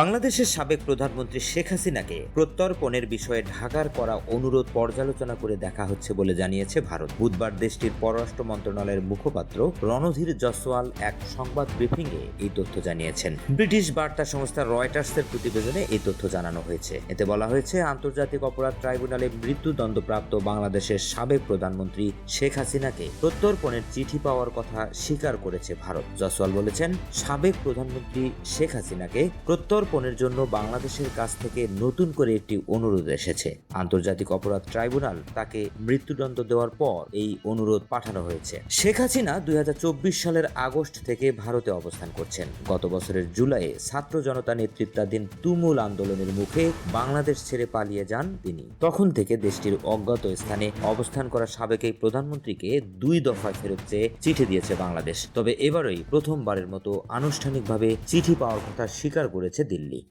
বাংলাদেশের সাবেক প্রধানমন্ত্রী শেখ হাসিনাকে প্রত্যর্পণের বিষয়ে ঢাকার করা অনুরোধ পর্যালোচনা করে দেখা হচ্ছে বলে জানিয়েছে ভারত। বুধবার দেশটির পররাষ্ট্র মন্ত্রণালয়ের মুখপাত্র রণধীর জসওয়াল এক সংবাদ ব্রিফিংয়ে এই তথ্য জানিয়েছেন। ব্রিটিশ বার্তা সংস্থা রয়টার্সের প্রতিবেদনে এই তথ্য জানানো হয়েছে। এতে বলা হয়েছে, আন্তর্জাতিক অপরাধ ট্রাইব্যুনালে মৃত্যুদণ্ডপ্রাপ্ত বাংলাদেশের সাবেক প্রধানমন্ত্রী শেখ হাসিনাকে প্রত্যর্পণের চিঠি পাওয়ার কথা স্বীকার করেছে ভারত। জসওয়াল বলেছেন, সাবেক প্রধানমন্ত্রী শেখ হাসিনাকে প্রত্যর্পণের জন্য বাংলাদেশের কাছ থেকে নতুন করে একটি অনুরোধ এসেছে। আন্তর্জাতিক অপরাধ ট্রাইব্যুনাল তাকে মৃত্যুদণ্ড দেওয়ার পর এই অনুরোধ পাঠানো হয়েছে। শেখ হাসিনা দুই হাজার চব্বিশ সালের আগস্ট থেকে ভারতে অবস্থান করছেন। গত বছরের জুলাইয়ে ছাত্র জনতা নেতৃত্বাধীন তুমুল আন্দোলনের মুখে বাংলাদেশ ছেড়ে পালিয়ে যান তিনি। তখন থেকে দেশটির অজ্ঞাত স্থানে অবস্থান করা সাবেক এই প্রধানমন্ত্রীকে দুই দফায় ফেরত চেয়ে চিঠি দিয়েছে বাংলাদেশ। তবে এবারই প্রথমবারের মতো আনুষ্ঠানিকভাবে চিঠি পাওয়ার কথা স্বীকার করেছে أدلة